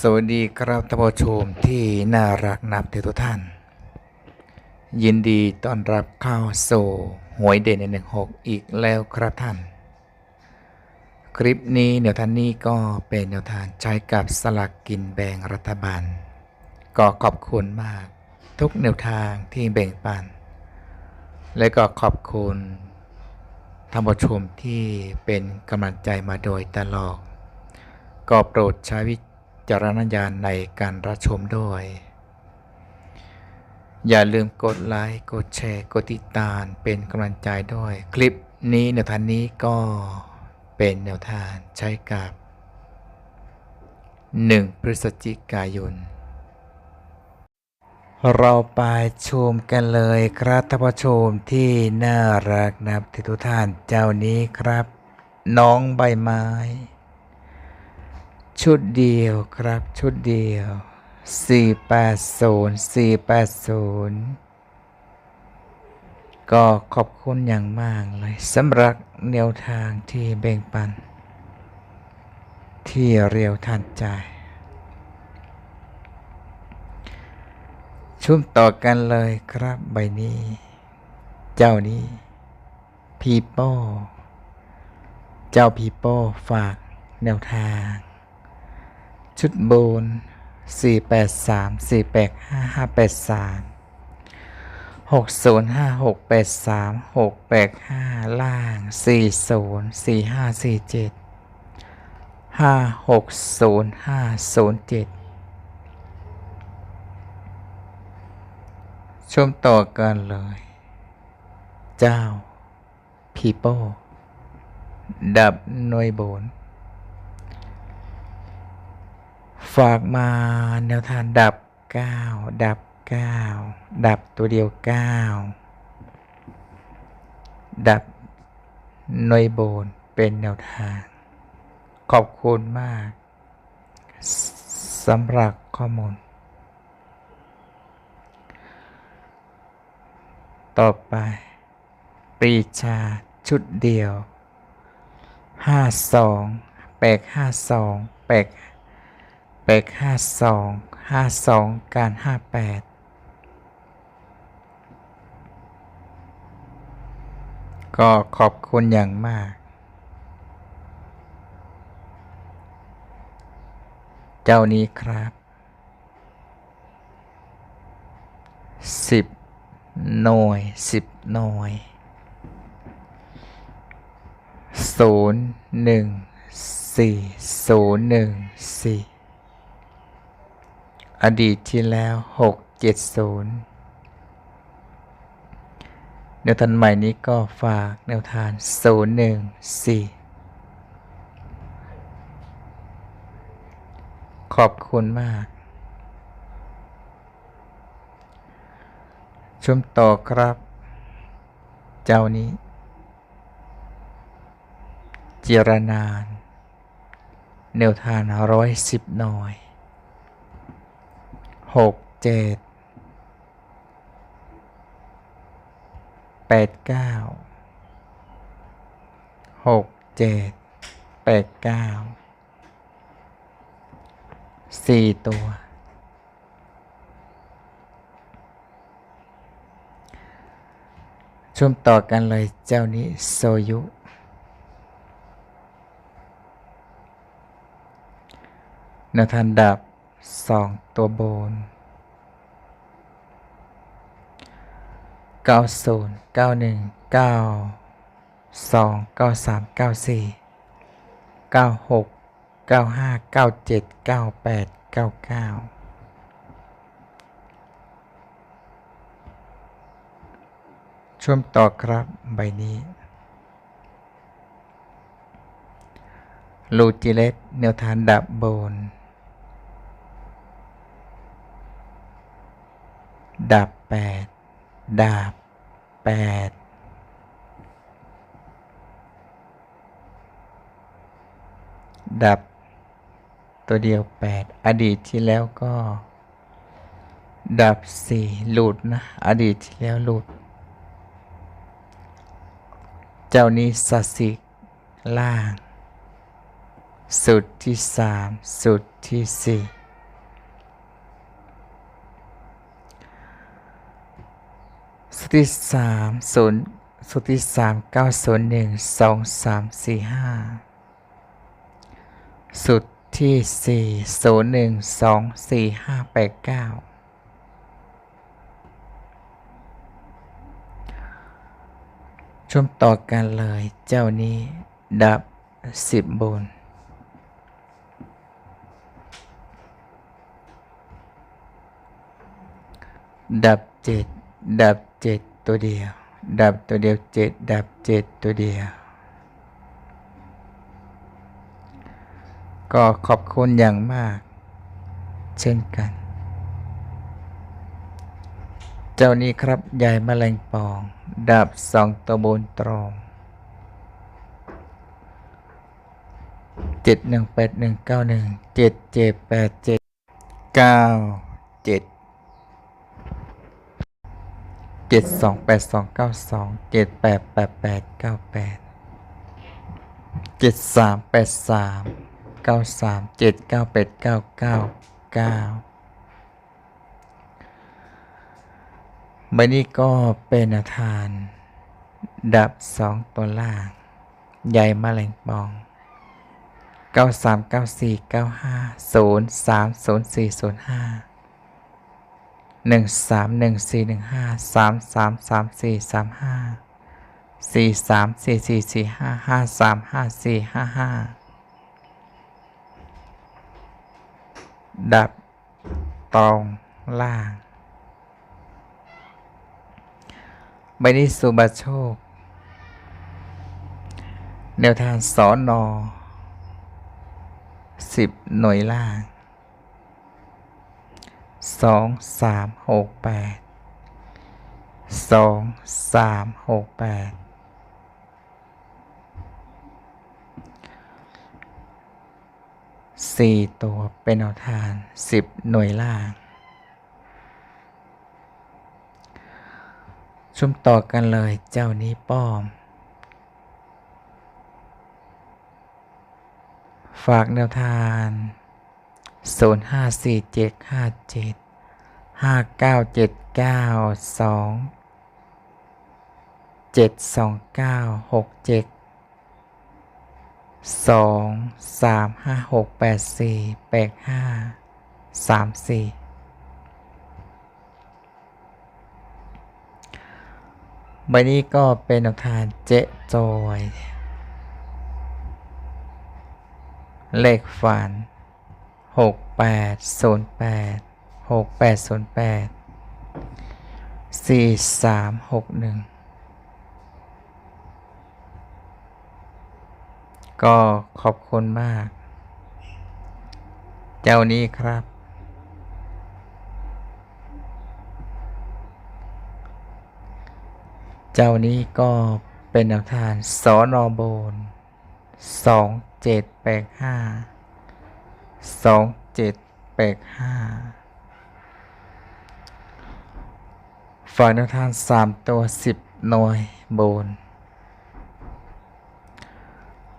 สวัสดีครับท่านผู้ชมที่น่ารักนับถือทุกท่าน ยินดีต้อนรับเข้าสู่หวยเด่นในหนึ่งหกอีกแล้วครับท่าน คลิปนี้แนวทางนี้ก็เป็นแนวทางใช้กับสลากกินแบ่งรัฐบาล ก็ขอบคุณมากทุกแนวทางที่แบ่งปัน และก็ขอบคุณท่านผู้ชมที่เป็นกำลังใจมาโดยตลอดก็โปรดใช้วิ จารณญาณในการรับชมด้วย อย่าลืมกดไลค์ กดแชร์ กดติดตามเป็นกำลังใจด้วย คลิปนี้แนวทางนี้ก็เป็นแนวทางใช้กับ 1 พฤศจิกายน เราไปชมกันเลยครับท่านผู้ชมที่น่ารักนับถือทุกท่านเจ้านี้ครับ น้องใบไม้ ชุดเดียวครับชุดเดียว 480 480 ก็ขอบคุณอย่างมากเลยสำหรับแนวทางที่แบ่งปัน ที่เรียวทันใจ ชุ่มต่อกันเลยครับใบนี้ เจ้านี้พีโป้ เจ้าพีโป้ฝากแนวทาง ชุดโบน 483 485 583 605 683 685 ล่าง 40 4547 560507 ชมต่อกันเลย เจ้า พีโป้ดับหน่วยโบน ฝากมาแนวทางดับ 9 ดับ 9 ดับตัวเดียว 9 ดับหน่วยโบนเป็นแนวทาง ขอบคุณมากสำหรับข้อมูล ต่อไป ปรีชาชุดเดียว 52แปก52แปก แปกห้าสองห้าสองการห้าแปดก็ขอบคุณอย่างมาก เจ้านี้ครับสิบหน่วยสิบหน่วยศูนย์หนึ่งสี่ศูนย์หนึ่งสี่ อดีตที่แล้ว 670 แนวทางใหม่นี้ก็ฝากแนวทาง 014 ขอบคุณมาก ชมต่อครับ เจ้านี้ เจรนาน แนวทางร้อยสิบหน่อย หกเจ็ดแปดเก้าหกเจ็ดแปดเก้าสี่ตัวชุมต่อกันเลยเจ้านี้โซยุนาทันดับ สองตัวโบนเก้าศูนย์เก้าหนึ่งเก้าสองเก้าสามเก้าสี่เก้าหกเก้าห้าเก้าเจ็ดเก้าแปดเก้าเก้าช่วมต่อครับใบนี้ลูจิเลตแนวทางดับบน ดับ8ดับ8ดับตัวเดียว 8 อดีตที่แล้วก็ ดับ 4 หลุดนะ อดีตที่แล้วหลุด เจ้านี้สสิกล่าง สุดที่ 3 สุดที่ 4 ตรที่สามศูนย์สุตรที่สามเก้าศูนย์หนึ่งสองสามสี่ห้าสุดที่สี่ศูนย์หนึ่งสองสี่ห้าแปดเก้าชมต่อกันเลยเจ้านี้ดับสิบบนดับเจ็ดดับ เจ็ดตัวเดียว ดับตัวเดียวเจ็ดดับเจ็ดตัวเดียว ก็ขอบคุณอย่างมาก เช่นกัน เจ้านี้ครับใหญ่แมลงปอง ดับสองตัวบนตรงเจ็ดหนึ่งแปดหนึ่งเก้าหนึ่งเจ็ดเจ็ดแปดเจ็ดเก้าเจ็ด เจ็ดสองแปดสองเก้าสองเจ็ดแปดแปดแปดเก้าแปดเจ็ดสามแปดสามเก้าสามเจ็ดเก้าแปดเก้าเก้าเก้าใบนี้ก็เป็นอาทาน ดับสองตัวล่าง ใหญ่มะแรงปองเก้าสามเก้าสี่เก้าห้าศูนย์สามศูนย์สี่ศูนย์ห้า หนึ่งสามหนึ่งสี่หนึ่งห้าสามสามสามสี่สามห้าสี่สามสี่สี่สี่ห้าห้าสามห้าสี่ห้าห้าดับตรงล่าง ใบนี้สุบาโชค แนวทางสอนอสิบหน่วยล่าง สองสามหกแปดสองสามหกแปดสี่ตัวเป็นเอาทานสิบหน่วยล่าง ชุมต่อกันเลยเจ้านี้ป้อม ฝากแนวทาน ศูนย์ห้าสี่เจ็ดห้าเจ็ดห้าเก้าเจ็ดเก้าสองเจ็ดสองเก้าหกเจ็ดสองสามห้าหกแปดสี่แปดห้าสามสี่ใบนี้ก็เป็นแนวทานเจ๊จอย เลขฝัน หกแปดศูนย์แปดหกแปดศูนย์แปดสี่สามหกหนึ่งก็ขอบคุณมาก เจ้านี้ครับ เจ้านี้ก็เป็นนวทานสอนอโบนสองเจ็ดแปดห้า สองเจ็ดแปดห้าฝ่ากแนทางสามตัวสิบหน่วยโบน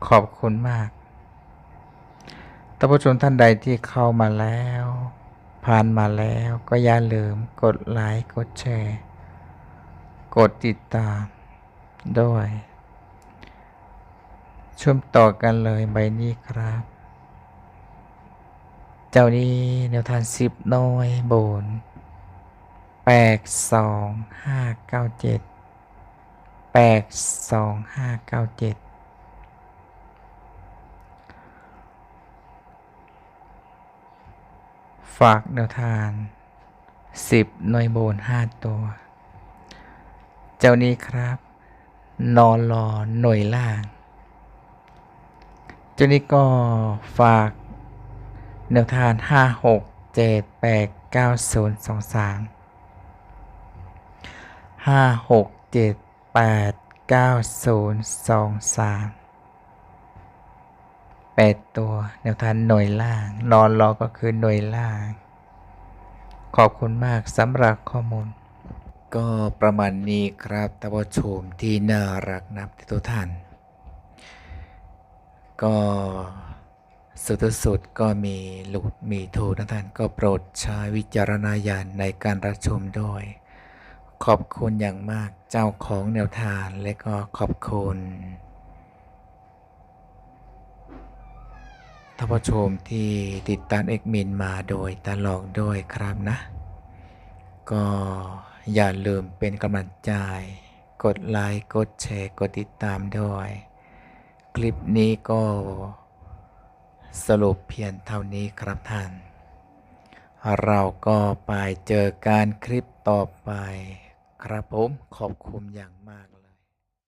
ขอบคุณมากท่านผู้ชมท่านใดที่เข้ามาแล้ว ผ่านมาแล้วก็อย่าลืมกดไลค์ กดแชร์ กดติดตามด้วยชมต่อกันเลยใบนี้ครับ เจ้านี้แนวทางสิบน้อยโบนแปดสองห้าเก้าเจ็ดแปดสองห้าเก้าเจ็ดฝากแนวทางสิบหน่วยโบนห้าตัว เจ้านี้ครับ นอนรอหน่วยล่าง เจ้านี้ก็ฝาก แนวทางห้าหกเจ็ดแปดเก้าศูนย์สองสามห้าหกเจ็ดแปดเก้าศูนย์สองสามแปดตัวแนวทางหน่วยล่าง นอนรอก็คือหน่วยล่าง ขอบคุณมากสำหรับข้อมูล ก็ประมาณนี้ครับท่านผู้ชมที่น่ารักนับทุกท่าน ก็ สุดสุดก็มีหลุดมีถูกนะท่านก็โปรดใช้วิจารณญาณในการรับชมด้วย ขอบคุณอย่างมากเจ้าของแนวทางและก็ขอบคุณท่านผู้ชมที่ติดตามเอกมินมาโดยตลอดด้วยครับนะ ก็อย่าลืมเป็นกำลังใจ กดไลค์ กดแชร์ กดติดตามด้วย คลิปนี้ก็ สรุปเพียงเท่านี้ครับท่าน เราก็ไปเจอการคลิปต่อไป ครับผมขอบคุณอย่างมาก